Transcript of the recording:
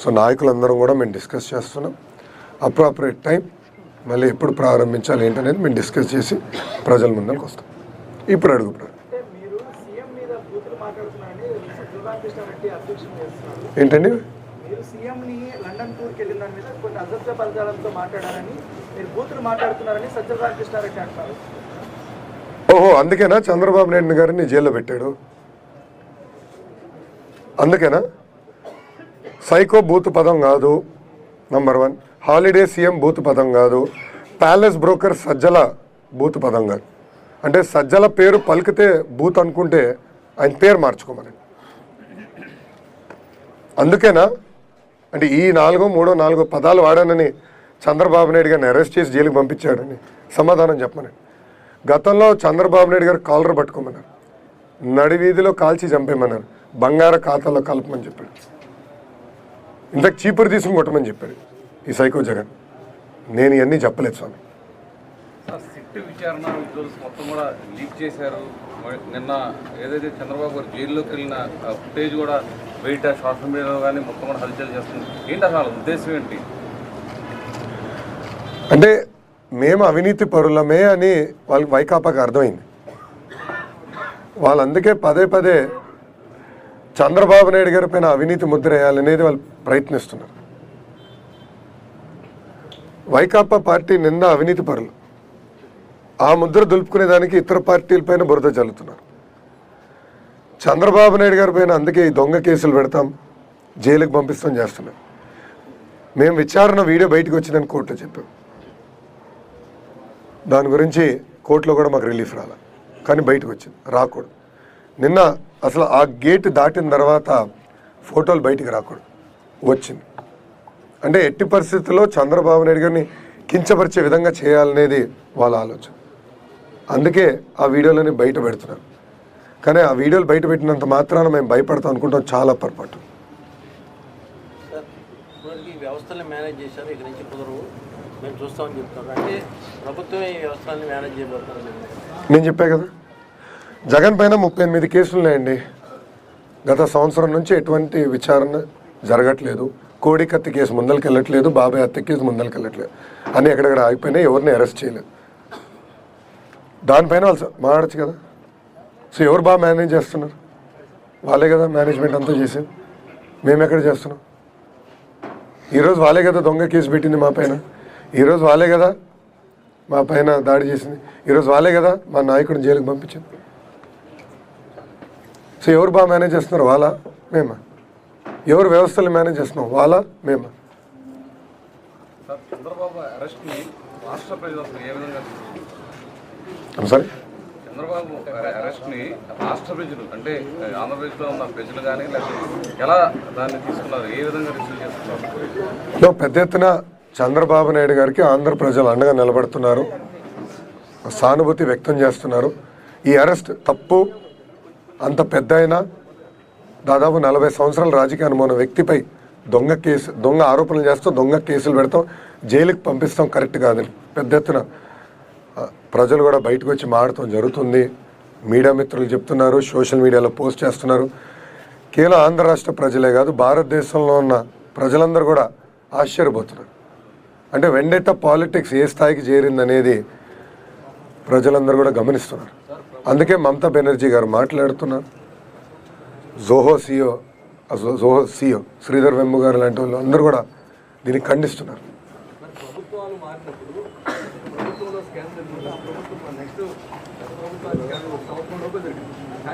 So నాయకులందరం కూడా మేము discuss చేస్తున్నాం. అప్రాపరేట్ టైం మళ్ళీ ఎప్పుడు ప్రారంభించాలి ఏంటనేది మేము డిస్కస్ చేసి ప్రజల ముందరికి వస్తాం. ఇప్పుడు అడుగు ఏంటండి? ఓహో అందుకేనా? చంద్రబాబు నాయుడు గారిని జైల్లో పెట్టాడు. అందుకేనా? సైకో బూత్ పదం కాదు. Number one holiday CM booth పదం కాదు. ప్యాలెస్ బ్రోకర్ సజ్జల బూత్ పదం కాదు. అంటే సజ్జల పేరు పలికితే బూత్ అనుకుంటే ఆయన పేరు మార్చుకోమని అందుకేనా? అంటే ఈ నాలుగో మూడో నాలుగో పదాలు వాడానని చంద్రబాబు నాయుడు గారిని అరెస్ట్ చేసి జైలుకి పంపించాడని సమాధానం చెప్పమని గతంలో చంద్రబాబు నాయుడు గారు కాలర్ పట్టుకోమన్నారు. నడి వీధిలో కాల్చి చంపేయమన్నారు. బంగార ఖాతాలో కలపమని చెప్పాడు. ఇంతకు చీపురు తీసుకుని కొట్టమని చెప్పాడు ఈ సైకో జగన్. నేను ఇవన్నీ చెప్పలేదు స్వామి. సిట్ విచారణ మొత్తం కూడా లీక్ చేశారు. నిన్న ఏదైతే చంద్రబాబు గారు జైల్లోకి వెళ్ళిన ఫుటేజ్ కూడా బయట సోషల్ మీడియాలో కానీ మొత్తం కూడా హల్చల్ చేస్తుంది. ఏంటి అసలు ఉద్దేశం ఏంటి? అంటే మేము అవినీతి పరులమే అని వాళ్ళకి వైకాపాకి అర్థమైంది. వాళ్ళు అందుకే పదే పదే చంద్రబాబు నాయుడు గారి పైన అవినీతి ముద్రేయాలనేది వాళ్ళు ప్రయత్నిస్తున్నారు. వైకాపా పార్టీ నింద అవినీతి పరులు. ఆ ముద్ర దులుపుకునే దానికి ఇతర పార్టీలపైన బురద చల్లుతున్నారు చంద్రబాబు నాయుడు గారి పైన అందుకే ఈ దొంగ కేసులు పెడతాం జైలుకి పంపిస్తాం చేస్తున్నాం మేము విచారణ వీడియో బయటకు వచ్చిందని కోర్టులో చెప్పాం. దాని గురించి కోర్టులో కూడా మాకు రిలీఫ్ రాలే. కానీ బయటకు వచ్చింది రాకూడదు. నిన్న అసలు ఆ గేట్ దాటిన తర్వాత ఫోటోలు బయటికి రాకూడదు. వచ్చింది. అంటే ఎట్టి పరిస్థితుల్లో చంద్రబాబు నాయుడు గారిని కించపరిచే విధంగా చేయాలనేది వాళ్ళ ఆలోచన. అందుకే ఆ వీడియోలని బయట పెడుతున్నారు. కానీ ఆ వీడియోలు బయట పెట్టినంత మాత్రాన మేము భయపడతాం అనుకుంటాం. చాలా పొరపాటు. సార్ ఇప్పటివరకు ఈ వ్యవస్థల్ని మేనేజ్ చేశారు. ఇక నుంచి కుదరవు. మేము చూస్తామని చెప్తున్నారు. అంటే ప్రభుత్వమే ఈ వ్యవస్థల్ని మేనేజ్ చేయబోతున్నారు. నేను చెప్పా కదా? జగన్ పైన ముప్పై ఎనిమిది కేసులు ఉన్నాయండి. గత సంవత్సరం నుంచి ఎటువంటి విచారణ జరగట్లేదు. కోడి కత్తి కేసు ముందరికి వెళ్ళట్లేదు బాబాయ్ హత్య కేసు ముందరికి వెళ్ళట్లేదు అని ఎక్కడెక్కడ ఆగిపోయినాయి ఎవరిని అరెస్ట్ చేయలేదు. దానిపైన వాళ్ళు మాట్లాడచ్చు కదా. సో ఎవరు బాగా మేనేజ్ చేస్తున్నారు? వాళ్ళే కదా మేనేజ్మెంట్ అంతా చేసేది. మేము ఎక్కడ చేస్తున్నాం? ఈరోజు వాళ్ళే కదా దొంగ కేసు పెట్టింది మా పైన. ఈరోజు వాళ్ళే కదా మా పైన దాడి చేసింది. ఈరోజు వాళ్ళే కదా మా నాయకుడిని జైలుకి పంపించింది. సో ఎవరు బాగా మేనేజ్ చేస్తున్నారు వాళ్ళ మేమా. ఎవరు వ్యవస్థలు మేనేజ్ చేస్తున్నాం వాళ్ళ మేమా. సార్ చంద్రబాబు అరెస్ట్ని రాష్ట్ర ప్రజలు అసలు ఏ విధంగా తీసుకున్నారు? సారీ చంద్రబాబు అరెస్ట్ని రాష్ట్ర ప్రజలు అంటే ఆంధ్రప్రదేశ్లో ఉన్న ప్రజలు కానీ లేకపోతే ఎలా దాన్ని తీసుకున్నారు? ఏ విధంగా రిసీవ్ చేస్తున్నారు? లో పెద్ద ఎత్తున చంద్రబాబు నాయుడు గారికి ఆంధ్ర ప్రజలు అండగా నిలబడుతున్నారు. సానుభూతి వ్యక్తం చేస్తున్నారు. ఈ అరెస్ట్ తప్పు అంత పెద్ద అయినా దాదాపు నలభై సంవత్సరాల రాజకీయ అనుమానం వ్యక్తిపై దొంగ కేసు దొంగ ఆరోపణలు చేస్తాం దొంగ కేసులు పెడతాం జైలుకి పంపిస్తాం కరెక్ట్ కాదని పెద్ద ఎత్తున ప్రజలు కూడా బయటకు వచ్చి మాడటం జరుగుతుంది. మీడియా మిత్రులు చెప్తున్నారు సోషల్ మీడియాలో పోస్ట్ చేస్తున్నారు. కేవలం ఆంధ్ర రాష్ట్ర ప్రజలే కాదు భారతదేశంలో ఉన్న ప్రజలందరూ కూడా ఆశ్చర్యపోతున్నారు. అంటే వెండెట్ట పాలిటిక్స్ ఏ స్థాయికి చేరిందనేది ప్రజలందరూ కూడా గమనిస్తున్నారు. అందుకే మమతా బెనర్జీ గారు మాట్లాడుతున్నారు. జోహో సీఓ జోహో సీఓ శ్రీధర్ వెంబు గారు లాంటి వాళ్ళు అందరూ కూడా దీన్ని ఖండిస్తున్నారు.